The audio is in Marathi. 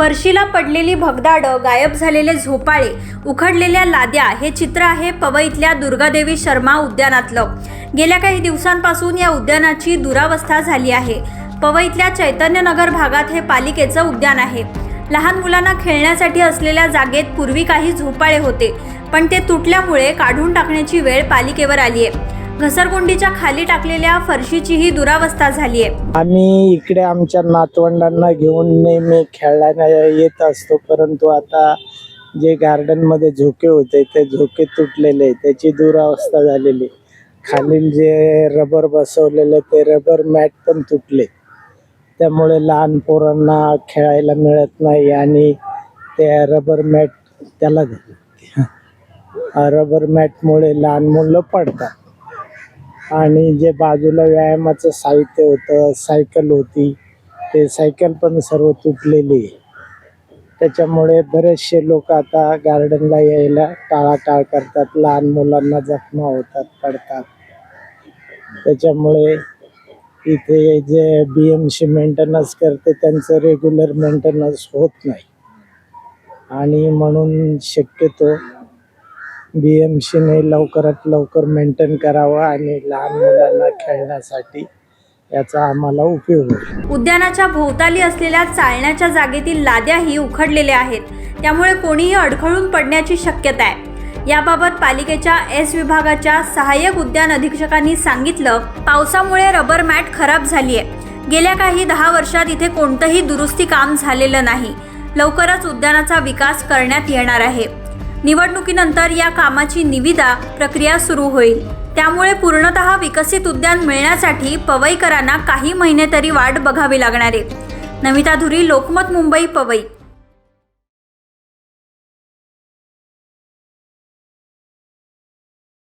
फरशीला पडलेली भगदाडं गायब झालेले झोपाळे उखडलेल्या लाद्या हे चित्र आहे पवईतल्या दुर्गादेवी शर्मा उद्यानातलं. गेल्या काही दिवसांपासून या उद्यानाची दुरावस्था झाली आहे. पवईतल्या चैतन्यनगर भागात हे पालिकेचं उद्यान आहे. लहान मुलांना खेळण्यासाठी असलेल्या जागेत पूर्वी काही झोपाळे होते पण ते तुटल्यामुळे काढून टाकण्याची वेळ पालिकेवर आली आहे घसरगुंडीच्या खाली टाकलेल्या फरशीची ही दुरावस्था झाली आहे आम्ही इकडे आमच्या नातवंडांना घेऊन नेहमी खेळायला येत असतो परंतु आता जे गार्डनमध्ये झोके होते ते झोके तुटलेले त्याची दुरावस्था झालेली खालील जे रबर बसवलेले ते रबर मॅट पण तुटले त्यामुळे लहान पोरांना खेळायला मिळत नाही आणि ते रबर मॅट त्याला रबर मॅटमुळे लहान मुलं पडतात. आणि जे बाजूला व्यायामाचं साहित्य होतं सायकल होती ते सायकल पण सर्व तुटलेली आहे. त्याच्यामुळे बरेचसे लोक आता गार्डनला यायला टाळाटाळ करतात लहान मुलांना जखमा होतात पडतात. त्याच्यामुळे इथे जे बी एम सी मेंटेनन्स करते त्यांचं रेग्युलर मेंटेनन्स होत नाही. आणि म्हणून शक्यतो बी एम सीने लवकरात लवकर मेंटेन करावं आणि लहान मुलांना खेळण्यासाठी याचा आम्हाला उपयोग होईल. उद्यानाच्या भोवताली असलेल्या चालण्याच्या जागेतील लाद्याही उखडलेल्या आहेत. त्यामुळे कोणीही अडखळून पडण्याची शक्यता आहे. याबाबत पालिकेच्या एस विभागाच्या सहाय्यक उद्यान अधीक्षकांनी सांगितलं पावसामुळे रबर मॅट खराब झाली आहे गेल्या काही दहा वर्षात इथे कोणतंही दुरुस्ती काम झालेलं नाही. लवकरच उद्यानाचा विकास करण्यात येणार आहे. निवडणुकीनंतर या कामाची निविदा प्रक्रिया सुरू होईल. त्यामुळे पूर्णतः विकसित उद्यान मिळण्यासाठी पवईकरांना काही महिने तरी वाट बघावी लागणार आहे. नमिता धुरी लोकमत मुंबई पवई.